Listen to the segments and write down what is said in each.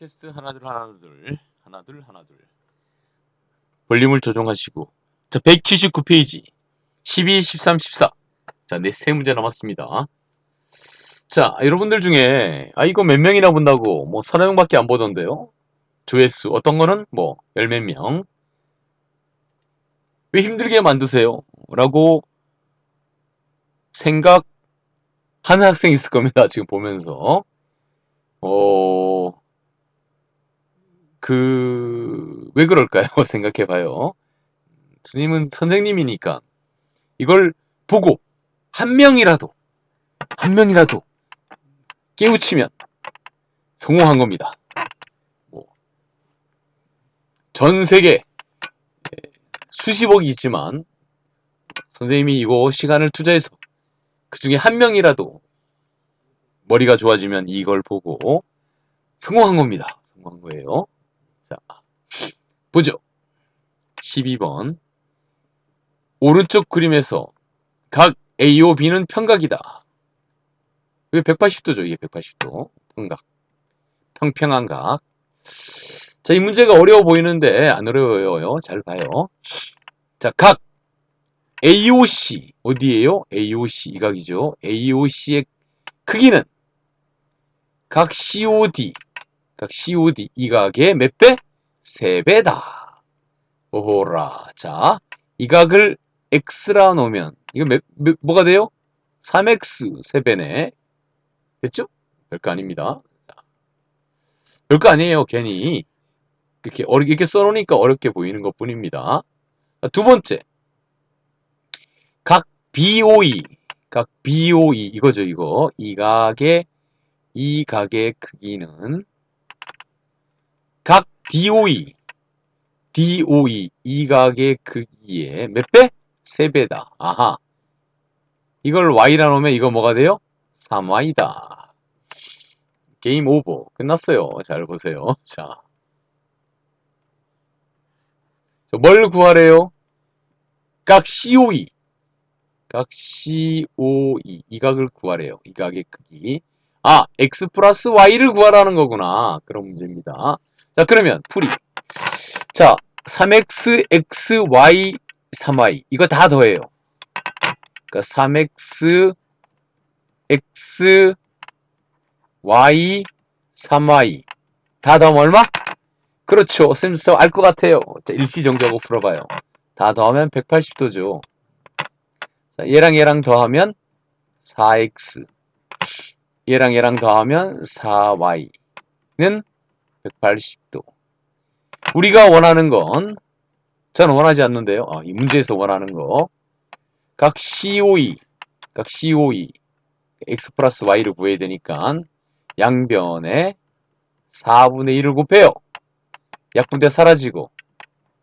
테스트 하나 둘 하나 둘 하나 둘 하나 둘 볼륨을 조정하시고 자 179페이지 12, 13, 14 자, 네 세 문제 남았습니다. 자, 여러분들 중에 아 이거 몇 명이나 본다고 뭐 서너 명밖에 안 보던데요. 조회수 어떤 거는 뭐 열 몇 명. 왜 힘들게 만드세요? 라고 생각하는 학생이 있을 겁니다. 지금 보면서. 어, 그, 왜 그럴까요? 생각해 봐요. 스님은 선생님이니까 이걸 보고 한 명이라도, 한 명이라도 깨우치면 성공한 겁니다. 뭐, 전 세계 수십억이 있지만 선생님이 이거 시간을 투자해서 그 중에 한 명이라도 머리가 좋아지면 이걸 보고 성공한 겁니다. 성공한 거예요. 자, 보죠. 12번. 오른쪽 그림에서 각 A오 B는 평각이다. 이게 180도죠. 이게 180도. 평각. 평평한 각. 자, 이 문제가 어려워 보이는데 안 어려워요. 잘 봐요. 자, 각 AOC 어디에요? AOC 이 각이죠. AOC의 크기는 각 COD 각 COD 이 각의 몇 배? 3배다. 오호라. 자, 이 각을 X라 놓으면 이거 몇, 몇, 뭐가 돼요? 3X 3배네. 됐죠? 별거 아닙니다. 자, 별거 아니에요. 괜히 이렇게 어렵게 이렇게 써놓으니까 어렵게 보이는 것 뿐입니다. 자, 두 번째. 각 BOE, 각 BOE 이거죠, 이거. 이 각의 이 각의 크기는 각 DOE, DOE 이 각의 크기의 몇 배? 3배다. 아하. 이걸 Y라 놓으면 이거 뭐가 돼요? 3Y다. 게임 오버. 끝났어요. 잘 보세요. 자. 뭘 구하래요? 각 COE. 각 COE. 이 각을 구하래요. 이 각의 크기. 아, X 플러스 Y를 구하라는 거구나. 그런 문제입니다. 자, 그러면 풀이. 자, 3X, X, Y, 3Y. 이거 다 더해요. 그러니까 3X, X, Y, 3Y. 다 더하면 얼마? 그렇죠. 쌤쌤 알것 같아요. 자, 일시정지하고 풀어봐요. 다 더하면 180도죠. 자, 얘랑 얘랑 더하면 4x. 얘랑 얘랑 더하면 4y는 180도. 우리가 원하는 건 저는 원하지 않는데요. 아, 이 문제에서 원하는 거. 각 COE, 각 COE, x 플러스 y를 구해야 되니까 양변에 4분의 1을 곱해요. 약분대 사라지고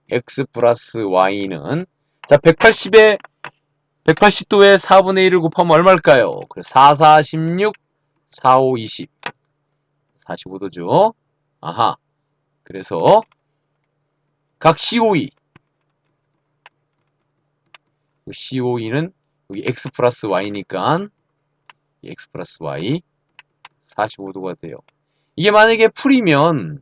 x 플러스 y는 자 180에 180도에 4분의 1을 곱하면 얼마일까요? 4, 4, 16, 4, 5, 20 45도죠. 아하 그래서 각 COE COE는 여기 x 플러스 y니까 x 플러스 y 45도가 돼요. 이게 만약에 풀이면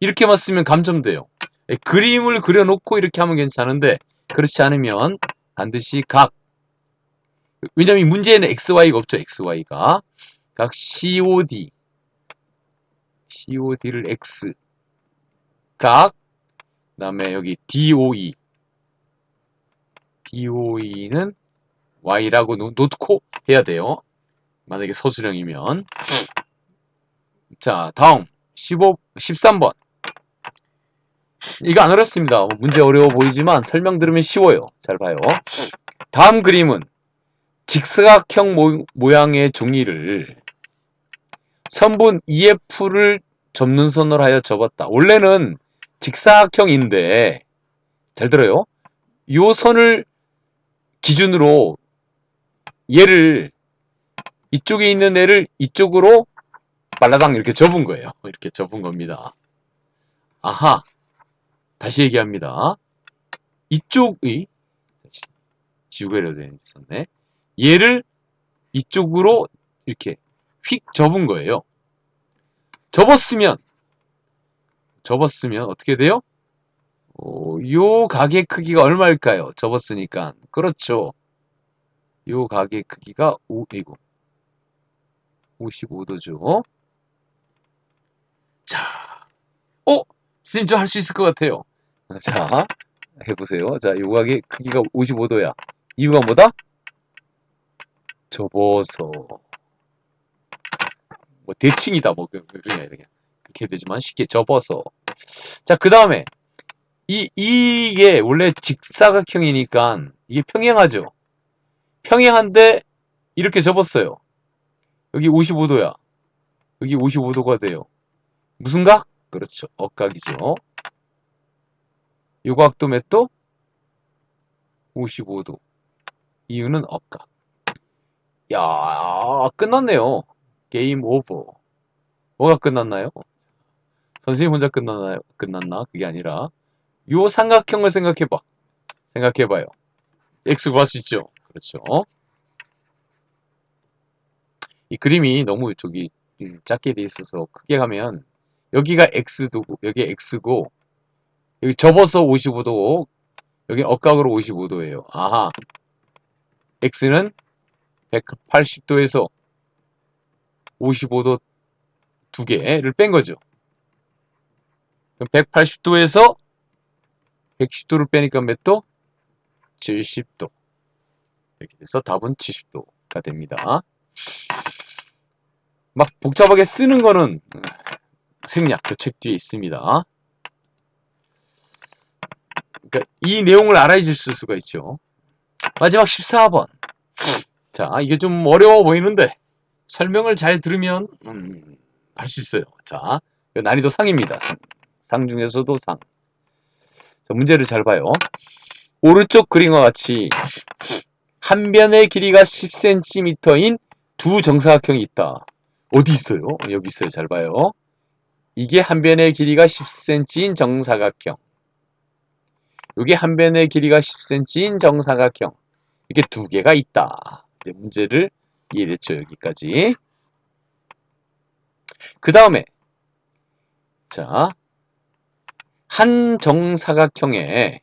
이렇게만 쓰면 감점돼요. 예, 그림을 그려놓고 이렇게 하면 괜찮은데 그렇지 않으면 반드시 각 왜냐면 이 문제에는 XY가 없죠. XY가 각 COD COD를 X 각 그 다음에 여기 DOE DOE는 Y라고 놓고 해야 돼요. 만약에 서술형이면 자 다음 15, 13번 이거 안 어렵습니다. 뭐 문제 어려워 보이지만 설명 들으면 쉬워요. 잘 봐요. 다음 그림은 직사각형 모, 모양의 종이를 선분 EF를 접는 선으로 하여 접었다. 원래는 직사각형인데 잘 들어요. 요 선을 기준으로 얘를 이쪽에 있는 애를 이쪽으로 말라당 이렇게 접은 거예요. 이렇게 접은 겁니다. 아하. 다시 얘기합니다. 이쪽이 지우개로 되어 있었네. 얘를 이쪽으로 이렇게 휙 접은 거예요. 접었으면 접었으면 어떻게 돼요? 어, 요 가게 크기가 얼마일까요? 접었으니까 그렇죠. 요 가게 크기가 5, 이고 55도죠. 자, 어? 선생님 저 할 수 있을 것 같아요. 자, 해보세요. 자, 요 가게 크기가 55도야. 이유가 뭐다? 접어서 뭐 대칭이다 뭐 그- 그- 그냥 그렇게 되지만 쉽게 접어서. 자 그 다음에. 이 이게 원래 직사각형이니까 이게 평행하죠? 평행한데 이렇게 접었어요. 여기 55도야. 여기 55도가 돼요. 무슨 각? 그렇죠. 억각이죠. 요 각도 몇 도? 55도. 이유는 억각. 야 끝났네요 게임 오버. 뭐가 끝났나요? 선생님 혼자 끝났나요? 끝났나? 그게 아니라 요 삼각형을 생각해봐. 생각해봐요. x 구할 수 있죠? 그렇죠. 이 그림이 너무 저기 작게 돼 있어서 크게 가면 여기가 x도 여기 x고 여기 접어서 55도고 여기 억각으로 55도예요. 아하. x는 180도에서 55도 두 개를 뺀 거죠. 180도에서 110도를 빼니까 몇 도? 70도. 이렇게 돼서 답은 70도가 됩니다. 막 복잡하게 쓰는 거는 생략, 그 책 뒤에 있습니다. 그러니까 이 내용을 알아야실 수가 있죠. 마지막 14번. 자, 이게 좀 어려워 보이는데 설명을 잘 들으면 음, 할수 있어요. 자, 난이도 상입니다. 상, 상 중에서도 상. 자, 문제를 잘 봐요. 오른쪽 그림과 같이 한 변의 길이가 10cm인 두 정사각형이 있다. 어디 있어요? 여기 있어요. 잘 봐요. 이게 한 변의 길이가 10cm인 정사각형. 이게 한 변의 길이가 10cm인 정사각형. 이게 두 개가 있다. 이제 문제를 이해됐죠? 여기까지. 그 다음에 자, 한 정사각형에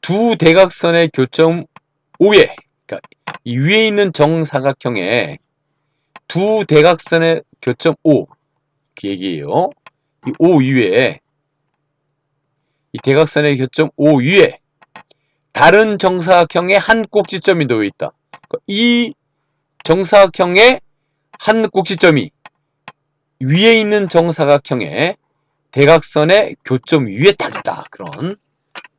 두 대각선의 교점 O에 그러니까 이 위에 있는 정사각형에 두 대각선의 교점 O 그 얘기예요. 이 O 위에 이 대각선의 교점 O 위에 다른 정사각형의 한 꼭지점이 놓여 있다. 이 정사각형의 한 꼭지점이 위에 있는 정사각형의 대각선의 교점 위에 딱 있다. 그런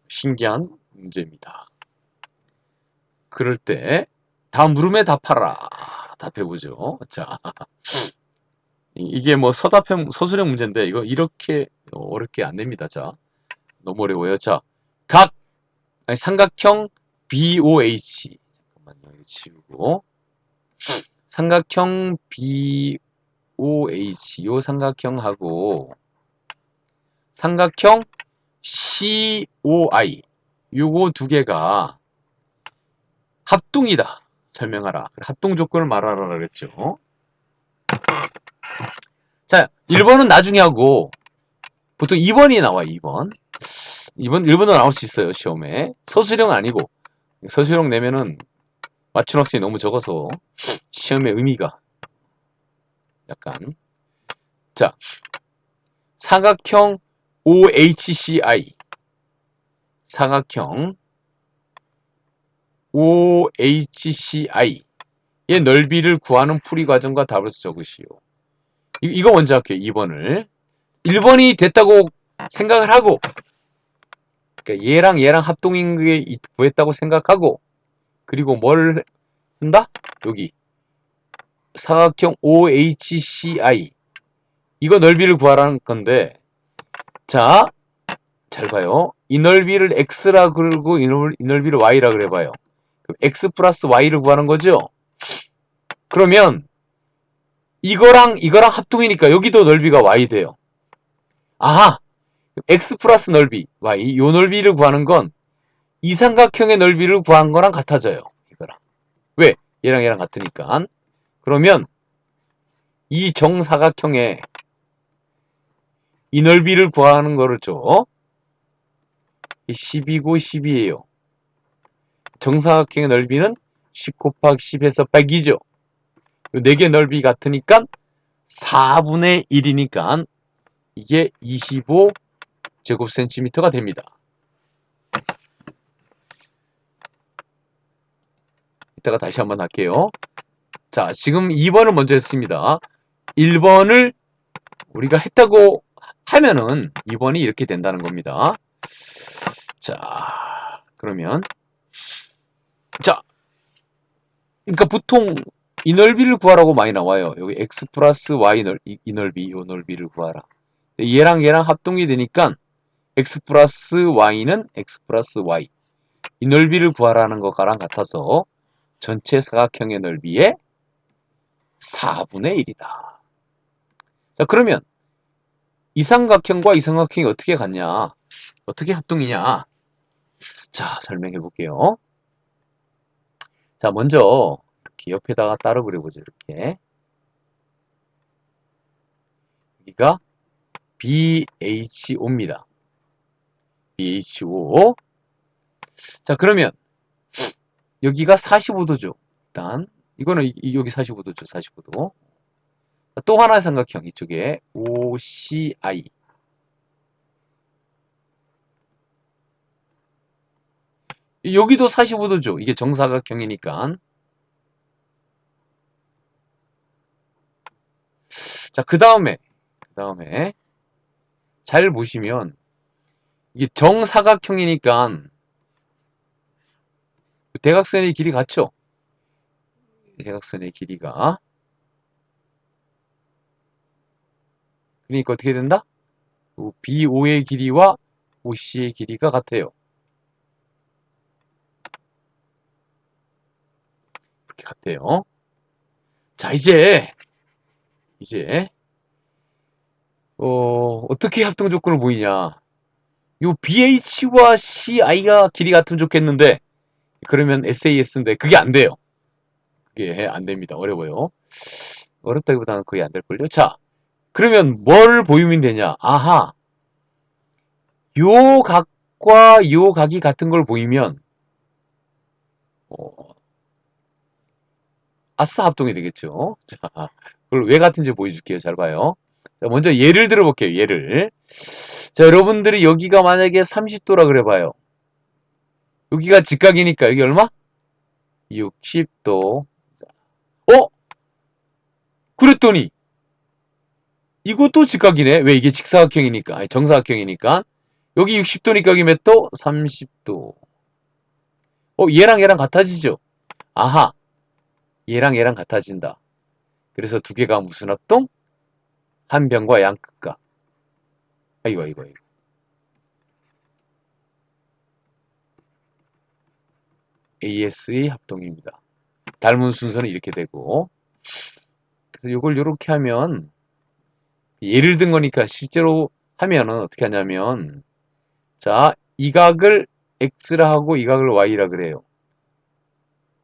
신기한 문제입니다. 그럴 때 다음 물음에 답하라. 답해보죠. 자, 이게 뭐 서답형 서술형 문제인데 이거 이렇게 어렵게 안 됩니다. 자, 너무 어려워요. 자, 각 아니, 삼각형 BOH 잠깐만요. 이거 지우고 삼각형 BOH 요 삼각형하고 삼각형 COI 요거 두 개가 합동이다. 설명하라. 합동 조건을 말하라 그랬죠. 자, 1번은 나중에 하고 보통 2번이 나와 2번. 2번 1번도 나올 수 있어요, 시험에. 서술형은 아니고 서술형 내면은 맞춘 학생이 너무 적어서 시험의 의미가 약간 자 사각형 OHCI 사각형 OHCI 의 넓이를 구하는 풀이 과정과 답을 적으시오. 이, 이거 먼저 할게요. 2번을. 1번이 됐다고 생각을 하고 그러니까 얘랑 얘랑 합동인 게 구했다고 생각하고 그리고 뭘 한다? 여기 사각형 OHCI 이거 넓이를 구하라는 건데 자, 잘 봐요. 이 넓이를 x라 그러고 이, 넓, 이 넓이를 y라 그래 봐요. 그럼 x 플러스 y를 구하는 거죠? 그러면 이거랑 이거랑 합동이니까 여기도 넓이가 y 돼요. 아하! x 플러스 넓이 y 요 넓이를 구하는 건 이 삼각형의 넓이를 구한 거랑 같아져요. 이거랑. 왜? 얘랑 얘랑 같으니까. 그러면 이 정사각형의 이 넓이를 구하는 거죠. 10이고 10이에요. 정사각형의 넓이는 10 곱하기 10에서 100이죠. 4개 넓이 같으니까 4분의 1이니까 이게 25 제곱센티미터가 됩니다. 이따가 다시 한번 할게요. 자, 지금 2번을 먼저 했습니다. 1번을 우리가 했다고 하면은 2번이 이렇게 된다는 겁니다. 자, 그러면 자, 그러니까 보통 이 넓이를 구하라고 많이 나와요. 여기 x 플러스 y 넓, 이, 이 넓이, 이 넓이를 구하라. 얘랑 얘랑 합동이 되니까 x 플러스 y는 x 플러스 y. 이 넓이를 구하라는 것과랑 같아서 전체 사각형의 넓이의 4분의 1이다. 자, 그러면 이 삼각형과 이 삼각형이 어떻게 같냐? 어떻게 합동이냐? 자, 설명해 볼게요. 자, 먼저 이렇게 옆에다가 따로 그려보죠. 이렇게. 여기가 BHO입니다. BHO. 자, 그러면 여기가 45도죠. 일단 이거는 이- 여기 45도죠. 45도. 또 하나의 삼각형 이쪽에 OCI. 여기도 45도죠. 이게 정사각형이니까. 자, 그 다음에, 그 다음에, 잘 보시면, 이게 정사각형이니까, 대각선의 길이 같죠? 대각선의 길이가. 그러니까 어떻게 된다? BO의 길이와 OC의 길이가 같아요. 이렇게 같대요. 자, 이제, 이제, 어, 어떻게 합동 조건을 보이냐. 요 BH와 CI가 길이 같으면 좋겠는데, 그러면 SAS인데, 그게 안 돼요. 그게 안 됩니다. 어려워요. 어렵다기보다는 거의 안 될걸요. 자, 그러면 뭘 보이면 되냐? 아하. 요 각과 요 각이 같은 걸 보이면, 어, 아싸 합동이 되겠죠. 자, 그걸 왜 같은지 보여줄게요. 잘 봐요. 자, 먼저 예를 들어볼게요. 예를. 자, 여러분들이 여기가 만약에 30도라 그래봐요. 여기가 직각이니까 여기 얼마? 60도. 어? 그랬더니 이것도 직각이네. 왜 이게 직사각형이니까. 아니, 정사각형이니까. 여기 60도니까 여기 몇 도? 30도. 어, 얘랑 얘랑 같아지죠? 아하. 얘랑 얘랑 같아진다. 그래서 두 개가 무슨 합동? 한 변과 양극각. 아이고, 아이고, 아이고. AS의 합동입니다. 닮은 순서는 이렇게 되고. 그래서 이걸 이렇게 하면, 예를 든 거니까 실제로 하면은 어떻게 하냐면, 자, 이 각을 X라 하고 이 각을 Y라 그래요.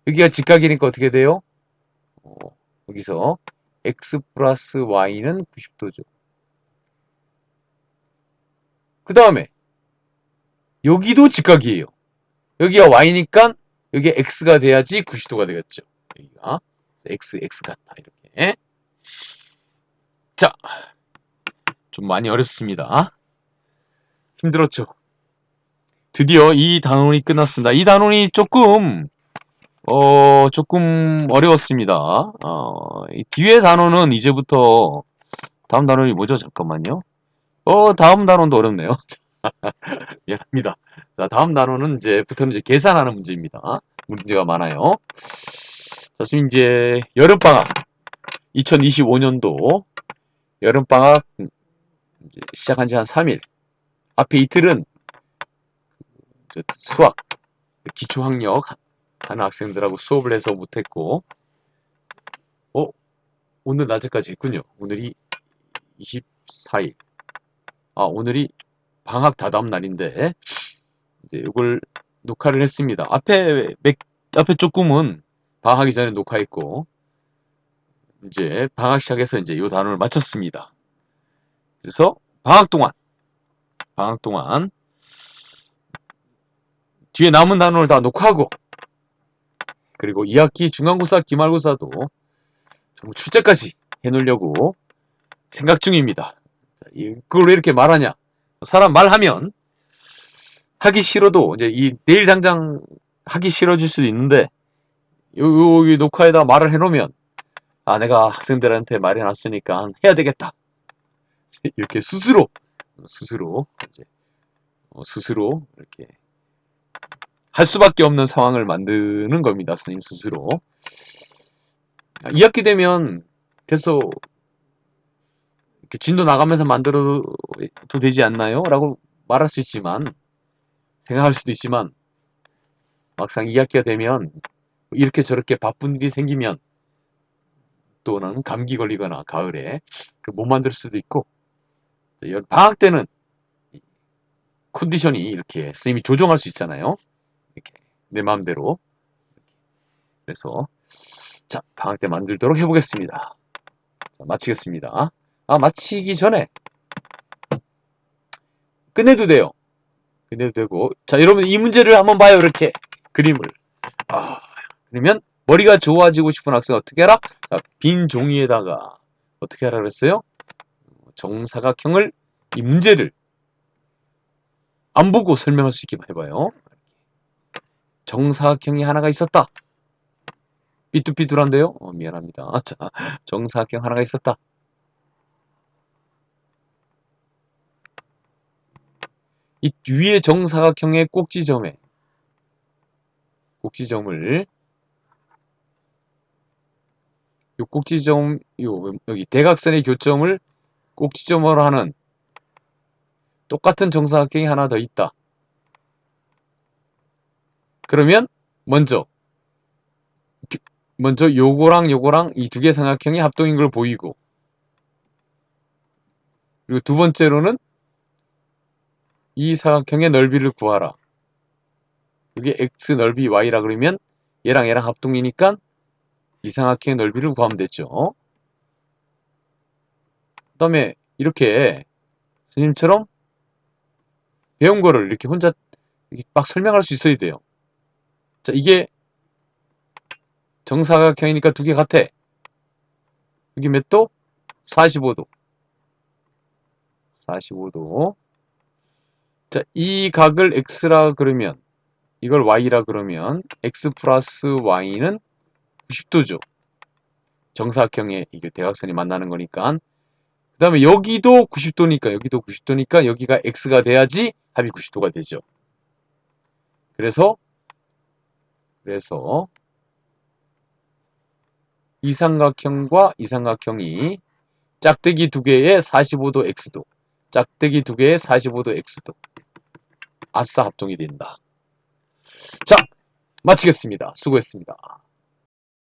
여기가 직각이니까 어떻게 돼요? 어, 여기서 x 플러스 y는 90도죠. 그 다음에 여기도 직각이에요. 여기가 y니까 여기 x가 돼야지 90도가 되겠죠. 여기가 x, x 같다 이렇게. 자, 좀 많이 어렵습니다. 힘들었죠? 드디어 이 단원이 끝났습니다. 이 단원이 조금 어, 조금 어려웠습니다. 어, 이 뒤에 단어는 이제부터, 다음 단어이 뭐죠? 잠깐만요. 어, 다음 단어도 어렵네요. 미안합니다. 자, 다음 단어는 이제 부터는 이제 계산하는 문제입니다. 문제가 많아요. 자, 지금 이제 여름방학, 2025년도 여름방학 이제 시작한 지 한 3일. 앞에 이틀은 저 수학, 기초학력, 하는 학생들하고 수업을 해서 못했고, 어? 오늘 낮에까지 했군요. 오늘이 24일. 아, 오늘이 방학 다다음 날인데, 이제 이걸 녹화를 했습니다. 앞에, 맥, 앞에 조금은 방학하기 전에 녹화했고, 이제 방학 시작해서 이제 요 단원을 마쳤습니다. 그래서 방학 동안 방학 동안 뒤에 남은 단원을 다 녹화하고 그리고 2학기 중간고사 기말고사도 전부 출제까지 해놓으려고 생각 중입니다. 자, 이- 그걸 왜 이렇게 말하냐? 사람 말하면 하기 싫어도 이제 이 내일 당장 하기 싫어질 수도 있는데 요- 여기 녹화에다 말을 해놓으면 아 내가 학생들한테 말해놨으니까 해야 되겠다 이렇게 스스로 스스로 이제 어, 스스로 이렇게 할 수밖에 없는 상황을 만드는 겁니다 스님 스스로 아, 2학기 되면 됐어 이렇게 진도 나가면서 만들어도 되지 않나요? 라고 말할 수 있지만 생각할 수도 있지만 막상 2학기가 되면 이렇게 저렇게 바쁜 일이 생기면 또는 감기 걸리거나 가을에 그못 만들 수도 있고 여- 방학 때는 이 컨디션이 이렇게 스님이 조정할 수 있잖아요. 이렇게 내 마음대로 그래서 자 방학 때 만들도록 해보겠습니다. 자, 마치겠습니다. 아 마치기 전에 끝내도 돼요. 끝내도 되고 자 여러분 이 문제를 한번 봐요 이렇게 그림을 아 그러면 머리가 좋아지고 싶은 학생 어떻게 해라? 자, 빈 종이에다가 어떻게 하라 그랬어요? 정사각형을 이 문제를 안 보고 설명할 수 있게 해봐요. 정사각형이 하나가 있었다. 삐뚤삐뚤한데요? 어, 미안합니다. 자, 정사각형 하나가 있었다. 이 위에 정사각형의 꼭지점에 꼭지점을 요 꼭지점 요 여기 대각선의 교점을 꼭지점으로 하는 똑같은 정사각형이 하나 더 있다. 그러면 먼저 기- 먼저 요거랑 요거랑 이 두 개 삼각형이 합동인 걸 보이고 그리고 두 번째로는 이 삼각형의 넓이를 구하라. 이게 x 넓이 y라 그러면 얘랑 얘랑 합동이니까 이 삼각형의 넓이를 구하면 되죠. 그 다음에 이렇게 스님처럼 배운 거를 이렇게 혼자 막 설명할 수 있어야 돼요. 자, 이게 정사각형이니까 두 개 같아. 여기 몇 도? 45도. 45도. 자, 이 각을 x라 그러면 이걸 y라 그러면 x 플러스 y는 90도죠. 정사각형의 이게 대각선이 만나는 거니까. 그 다음에 여기도 90도니까 여기도 90도니까 여기가 x가 돼야지 합이 90도가 되죠. 그래서 그래서 이 삼각형과 이 삼각형이 짝대기 두 개의 45도 x도 짝대기 두 개의 45도 x도 아싸 합동이 된다. 자, 마치겠습니다. 수고했습니다.